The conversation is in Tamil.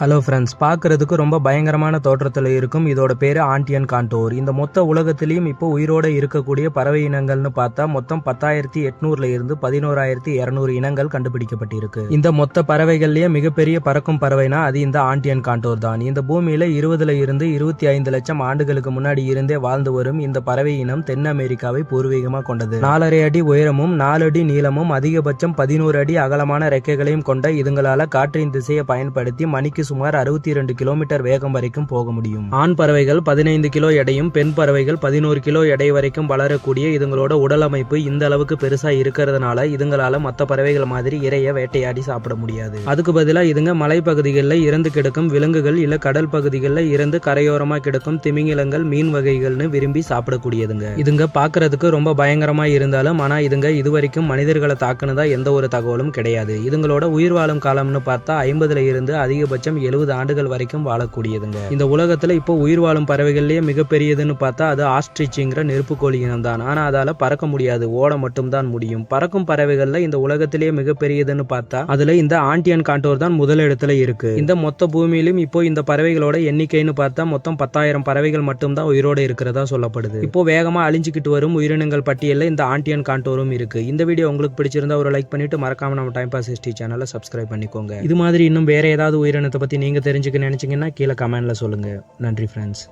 ஹலோ ஃப்ரெண்ட்ஸ் பார்க்கறதுக்கு ரொம்ப பயங்கரமான தோற்றத்தில் இருக்கும். இதோட பேர் ஆண்டியன் காண்டோர் இந்த மொத்த உலகத்திலையும் இப்போ உயிரோட இருக்கக்கூடிய பறவை இனங்கள்னு பார்த்தா மொத்தம் பத்தாயிரத்தி எட்நூறுல இருந்து பதினோராயிரத்தி இரநூறு இனங்கள் கண்டுபிடிக்கப்பட்டிருக்கு. இந்த மொத்த பறவைகள்லேயே மிகப்பெரிய பறக்கும் பறவைனா அது இந்த ஆண்டியன் காண்டோர் தான். இந்த பூமியில இருபதுல இருந்து இருபத்தி ஐந்து லட்சம் ஆண்டுகளுக்கு முன்னாடி இருந்தே வாழ்ந்து வரும் இந்த பறவை இனம் தென் அமெரிக்காவை பூர்வீகமாக கொண்டது. நாலரை அடி உயரமும் நாலு அடி நீளமும் அதிகபட்சம் பதினோரு அடி அகலமான ரெக்கைகளையும் கொண்ட இதுங்களால காற்றின் திசையை பயன்படுத்தி மணிக்கு சுமார் அறுபத்தி இரண்டு கிலோமீட்டர் வேகம் வரைக்கும் போக முடியும். ஆண் பறவைகள் பதினைந்து கிலோ எடையும் பெண் பறவைகள் பதினோரு கிலோ எடை வரைக்கும் வளரக்கூடிய இதுங்களோட உடல் அமைப்பு இந்த அளவுக்கு பெருசா இருக்கிறதுனால இதுங்களால மற்ற பறவைகள் மாதிரி இறைய வேட்டையாடி சாப்பிட முடியாது. அதுக்கு பதிலா இதுங்க மலைப்பகுதிகளில் இறந்து கிடக்கும் விலங்குகள் இல்ல கடல் பகுதிகளில் இறந்து கரையோரமா கிடக்கும் திமிங்கிலங்கள் மீன் வகைகள்னு விரும்பி சாப்பிடக்கூடியதுங்க. இதுங்க பாக்குறதுக்கு ரொம்ப பயங்கரமா இருந்தாலும் ஆனா இதுங்க இதுவரைக்கும் மனிதர்களை தாக்குனதா எந்த ஒரு தகவலும் கிடையாது. இதுங்களோட உயிர் வாழும் காலம்னு பார்த்தா ஐம்பதுல இருந்து அதிகபட்சம் எழுபது ஆண்டுகள் வரைக்கும் வாழக்கூடியதுங்க. இந்த உலகத்துல இப்போ உயிர் வாழும் பறவைகள்லயே மிகப்பெரியதுன்னு பார்த்தா அது ஆஸ்ட்ரிச்சுங்கிற நெருப்புக்கோழி இனம் தான் ஆனா அதால பறக்க முடியாது. ஓட மட்டும் தான் முடியும். பறக்கும் பறவைகள்ல இந்த உலகத்திலேயே மிகப்பெரியதுன்னு பார்த்தா அதுல இந்த ஆண்டியன் காண்டோர் தான் முதலிடத்துல இருக்கு. இந்த மொத்த பூமியிலும் இப்போ இந்த பறவைகளோட எண்ணிக்கைன்னு பார்த்தா மொத்தம் பத்தாயிரம் பறவைகள் மட்டும்தான் உயிரோட இருக்கிறதா சொல்லப்படுது. இப்போ வேகமா அழிஞ்சுக்கிட்டு வரும் உயிரினங்கள் பட்டியலில் இந்த ஆண்டியன் காண்டோரும் இருக்கு. இந்த வீடியோ உங்களுக்கு பிடிச்சிருந்தா ஒரு லைக் பண்ணிட்டு மறக்காம நம்ம டைம் பாஸ் ஹிஸ்டி சேனலை சப்ஸ்கிரைப் பண்ணிக்கோங்க. இது மாதிரி இன்னும் வேற ஏதாவது உயிரினத்தை பற்றி நீங்கள் தெரிஞ்சுக்க நினச்சிங்கன்னா கீழே கமெண்டில் சொல்லுங்கள் நன்றி ஃப்ரெண்ட்ஸ்